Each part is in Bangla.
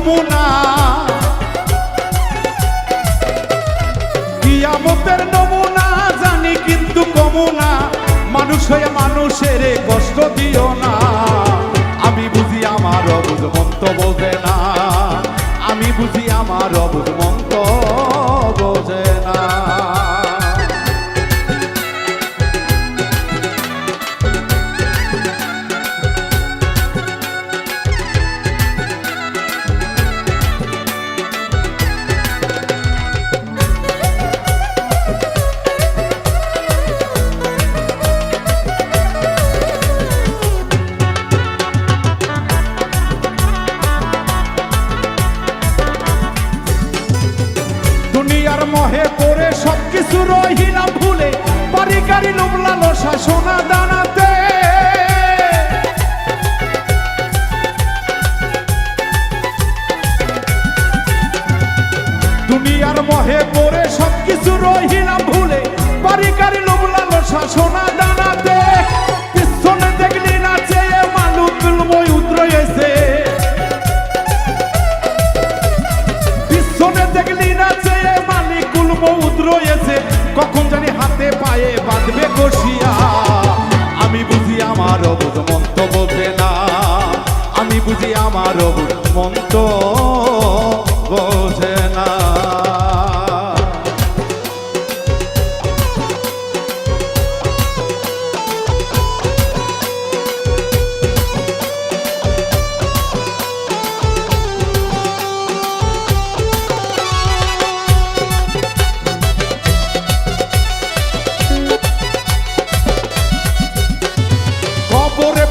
নমুনা কিয়ামতের নমুনা জানি কিন্তু কমুনা। মানুষ হয়ে মানুষের কষ্ট দিও না। মহে পড়ে সবকিছু রহিলাম ভুলে। বাড়ি গাড়ি লোক শাসনা সোনা দানাতে। দুনিয়ার মহে পড়ে সবকিছু রহিলাম ভুলে। বাড়ি গাড়ি লোক শাসনা সোনা দানাতে। বুঝি আমার মন্ত বোঝে না।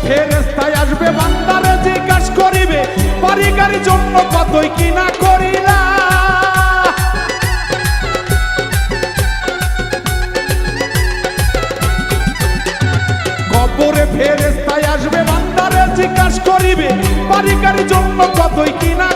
ফেরেস্তায় আসবে জিজ্ঞাস করিবে? বাড়ি জন্য কতই কিনা করিলা? কবরে ফেরেস্তায় আসবে, বান্দারে জিজ্ঞাস করিবে গাড়ির জন্য কতই কিনা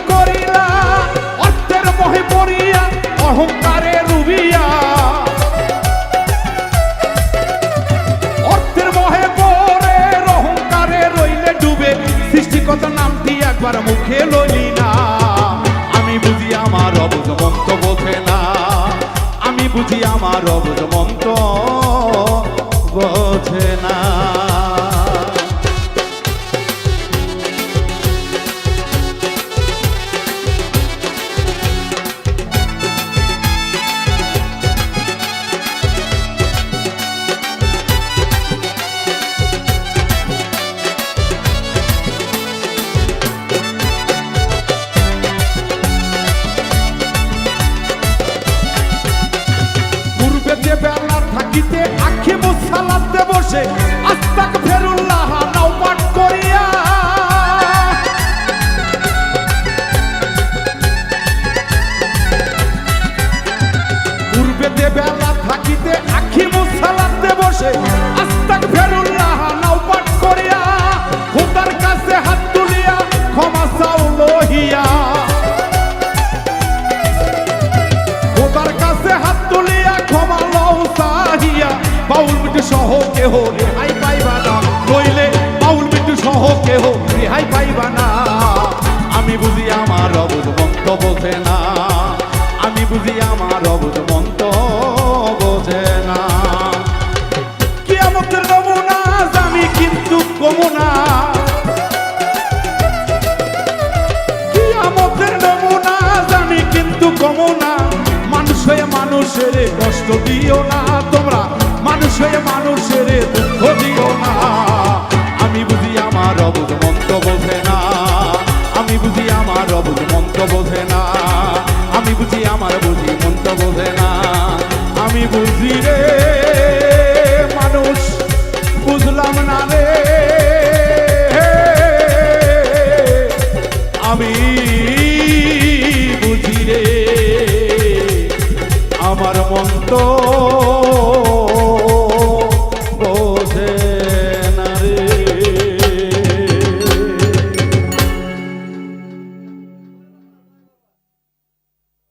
একবার মুখে লই না। আমি বুঝি আমার অবুধ মন্ত বোঝে না। আমি বুঝি আমার অবুধ মন্ত বোঝে না। Sánchez. মানুষের কষ্ট দিও না, তোমরা মানুষ হয়ে মানুষের দুঃখ দিও না। আমি বুঝি আমার অবুধ মন্ত বোঝে না, আমি বুঝি আমার অবুধ মন্ত বোঝে না, আমি বুঝি আমার বুঝি মন্ত বোঝে না। আমি বুঝি রে, মানুষ বুঝলাম না রে। আমি